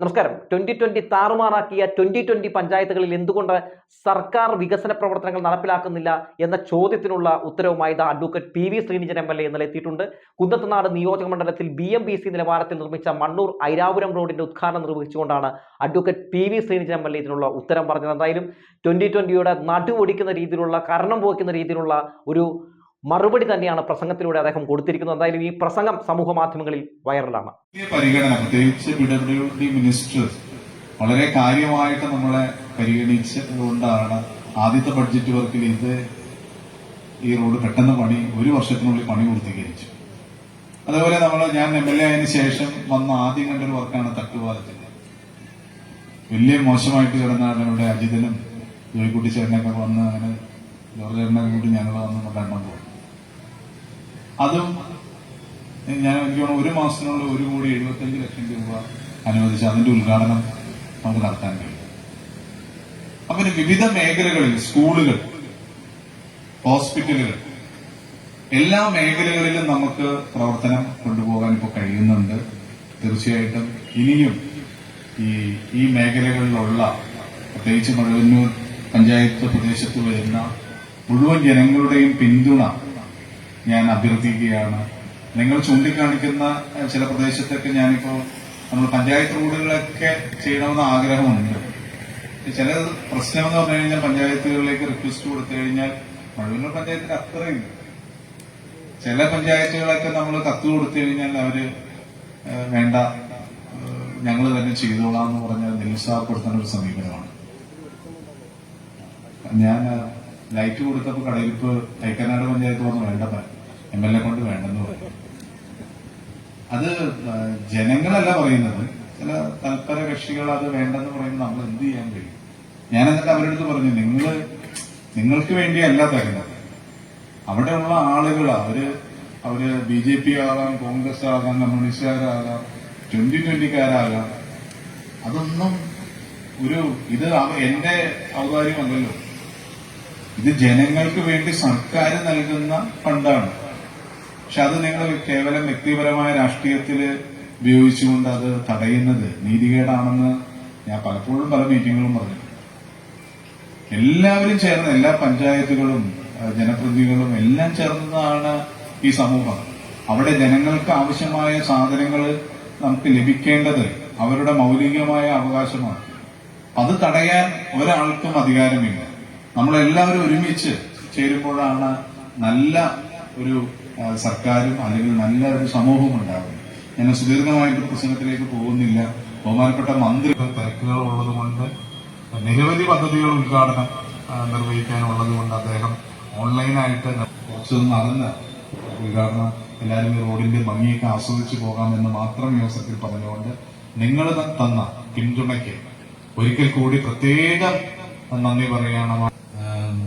നമസ്കാരം. Twenty twenty താറുമാറാക്കിയ twenty twenty പഞ്ചായത്തുകളിൽ എന്തുകൊണ്ട് സർക്കാർ വികസന പ്രവർത്തനങ്ങൾ നടപ്പിലാക്കുന്നില്ല എന്ന ചോദ്യത്തിനുള്ള ഉത്തരവുമായി the advocate P V Srinijan M L A ഇന്നലെ എത്തിയിട്ടുണ്ട്. കുന്നത്തുനാട് നിയോജക മണ്ഡലത്തിൽ ബി എം ബി സി നിലവാരത്തിൽ നിർമ്മിച്ച മണ്ണൂർ ഐരാപുരം റോഡിന്റെ ഉദ്ഘാടനം നിർവഹിച്ചുകൊണ്ടാണ് advocate P V Srinijan M L A ഇതിനുള്ള ഉത്തരം പറഞ്ഞത്. എന്തായാലും ട്വന്റി ട്വന്റിയുടെ നടുവൊടിക്കുന്ന രീതിയിലുള്ള കരണം പോക്കുന്ന രീതിയിലുള്ള ഒരു മറുപടി തന്നെയാണ് പ്രസംഗത്തിലൂടെ അദ്ദേഹം കൊടുത്തിരിക്കുന്നത്. എന്തായാലും ഈ പ്രസംഗം സമൂഹ മാധ്യമങ്ങളിൽ വൈറലാണ്. മിനിസ്റ്റർ വളരെ കാര്യമായിട്ട് നമ്മളെ പരിഗണിച്ചുകൊണ്ടാണ് ആദ്യത്തെ ബഡ്ജറ്റ് വർക്കിൽ ഇത് ഈ റോഡ് പെട്ടെന്ന് പണി ഒരു വർഷത്തിനുള്ളിൽ പണി പൂർത്തീകരിച്ചു. അതുപോലെ നമ്മൾ ഞാൻ എം എൽ എ ആയതിനു ശേഷം വന്ന ആദ്യം കണ്ടൊരു വർക്കാണ് തട്ടുപാലത്തിന്റെ വലിയ മോശമായിട്ട് കിടന്നാണ് ഇവിടെ അജിതനും ജോയിക്കുട്ടി ചേട്ടനൊക്കെ വന്ന് അങ്ങനെ ജോർജ് ചേട്ടനൊക്കെ കൂട്ടി ഞങ്ങൾ വന്ന് കണ്ടെണ്ണം പോകും അതും ഞാൻ എനിക്ക് തോന്നുന്നു ഒരു മാസത്തിനുള്ളിൽ ഒരു കോടി എഴുപത്തഞ്ച് ലക്ഷം രൂപ അനുവദിച്ച് അതിന്റെ ഉദ്ഘാടനം നമുക്ക് നടത്താൻ കഴിയും. അങ്ങനെ വിവിധ മേഖലകളിൽ സ്കൂളുകൾ ഹോസ്പിറ്റലുകൾ എല്ലാ മേഖലകളിലും നമുക്ക് പ്രവർത്തനം കൊണ്ടുപോകാൻ ഇപ്പോൾ കഴിയുന്നുണ്ട്. തീർച്ചയായിട്ടും ഇനിയും ഈ ഈ മേഖലകളിലുള്ള പ്രത്യേകിച്ച് മഴവന്നൂർ പഞ്ചായത്ത് പ്രദേശത്ത് വരുന്ന മുഴുവൻ ജനങ്ങളുടെയും പിന്തുണ ഞാൻ അഭ്യർത്ഥിക്കുകയാണ്. നിങ്ങൾ ചൂണ്ടിക്കാണിക്കുന്ന ചില പ്രദേശത്തൊക്കെ ഞാനിപ്പോ നമ്മൾ പഞ്ചായത്ത് റോഡുകളൊക്കെ ചെയ്യണമെന്ന് ആഗ്രഹമുണ്ട്. ചില പ്രശ്നം എന്ന് പറഞ്ഞു കഴിഞ്ഞാൽ പഞ്ചായത്തുകളിലേക്ക് റിക്വസ്റ്റ് കൊടുത്തു കഴിഞ്ഞാൽ മഴവന്നൂർ പഞ്ചായത്തിൽ അത്രയും. ചില പഞ്ചായത്തുകളൊക്കെ നമ്മൾ കത്ത് കൊടുത്തു കഴിഞ്ഞാൽ അവർ വേണ്ട ഞങ്ങൾ തന്നെ ചെയ്തോളാം എന്ന് പറഞ്ഞാൽ നിരുത്സാഹപ്പെടുത്തുന്ന ഒരു സമീപനമാണ്. ഞാൻ ലൈറ്റ് കൊടുത്തപ്പോൾ കടയിലിപ്പ് തൈക്കനാട് പഞ്ചായത്ത് പറഞ്ഞു വേണ്ട എം എൽ എ കൊണ്ട് വേണ്ടെന്ന് പറയും. അത് ജനങ്ങളല്ല പറയുന്നത്. ചില തൽപര കക്ഷികൾ അത് വേണ്ടെന്ന് പറയുന്നത് നമ്മൾ എന്ത് ചെയ്യാൻ കഴിയും? ഞാൻ എന്നിട്ട് അവരുടെ അടുത്ത് പറഞ്ഞു നിങ്ങൾ നിങ്ങൾക്ക് വേണ്ടിയല്ല തരുന്നത്. അവിടെയുള്ള ആളുകൾ അവർ അവർ ബി ജെ പി ആകാം കോൺഗ്രസ് ആകാം കമ്മ്യൂണിസ്റ്റുകാരാകാം ട്വന്റി ട്വന്റിക്കാരാകാം. അതൊന്നും ഒരു ഇത് എന്റെ ഔദാര്യമല്ലല്ലോ. ഇത് ജനങ്ങൾക്ക് വേണ്ടി സർക്കാർ നൽകുന്ന ഫണ്ടാണ്. പക്ഷെ അത് നിങ്ങൾ കേവലം വ്യക്തിപരമായ രാഷ്ട്രീയത്തിൽ ഉപയോഗിച്ചുകൊണ്ട് അത് തടയുന്നത് നീതികേടാണെന്ന് ഞാൻ പലപ്പോഴും പല മീറ്റിങ്ങുകളും പറഞ്ഞു എല്ലാവരും ചേർന്ന് എല്ലാ പഞ്ചായത്തുകളും ജനപ്രതിനിധികളും എല്ലാം ചേർന്നതാണ് ഈ സമൂഹം. അവിടെ ജനങ്ങൾക്ക് ആവശ്യമായ സാധനങ്ങൾ നമുക്ക് ലഭിക്കേണ്ടത് അവരുടെ മൗലികമായ അവകാശമാണ്. അത് തടയാൻ ഒരാൾക്കും അധികാരമില്ല. നമ്മളെല്ലാവരും ഒരുമിച്ച് ചേരുമ്പോഴാണ് നല്ല ഒരു സർക്കാരും അല്ലെങ്കിൽ നല്ലൊരു സമൂഹവും ഉണ്ടാകും ഞാൻ സുദീർഘമായിട്ട് പ്രസംഗത്തിലേക്ക് പോകുന്നില്ല. ബഹുമാനപ്പെട്ട മന്ത്രി തിരക്കുകൾ ഉള്ളതുകൊണ്ട് നിരവധി പദ്ധതികൾ ഉദ്ഘാടനം നിർവഹിക്കാനുള്ളത് കൊണ്ട് അദ്ദേഹം ഓൺലൈനായിട്ട് കുറച്ച് നടന്ന് ഉദ്ഘാടനം എല്ലാവരും ഈ റോഡിന്റെ ഭംഗിയൊക്കെ ആസ്വദിച്ചു പോകാമെന്ന് മാത്രം ഈ അവസരത്തിൽ പറഞ്ഞുകൊണ്ട് നിങ്ങൾ തന്ന പിന്തുണയ്ക്ക് ഒരിക്കൽ കൂടി പ്രത്യേകം നന്ദി പറയുകയാണ്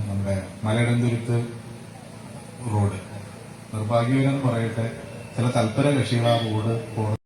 നമ്മുടെ മലയിടന്തുരുത്ത് റോഡ്. നിർഭാഗ്യകരം പറയട്ടെ ചില തൽപര ആ റോഡ്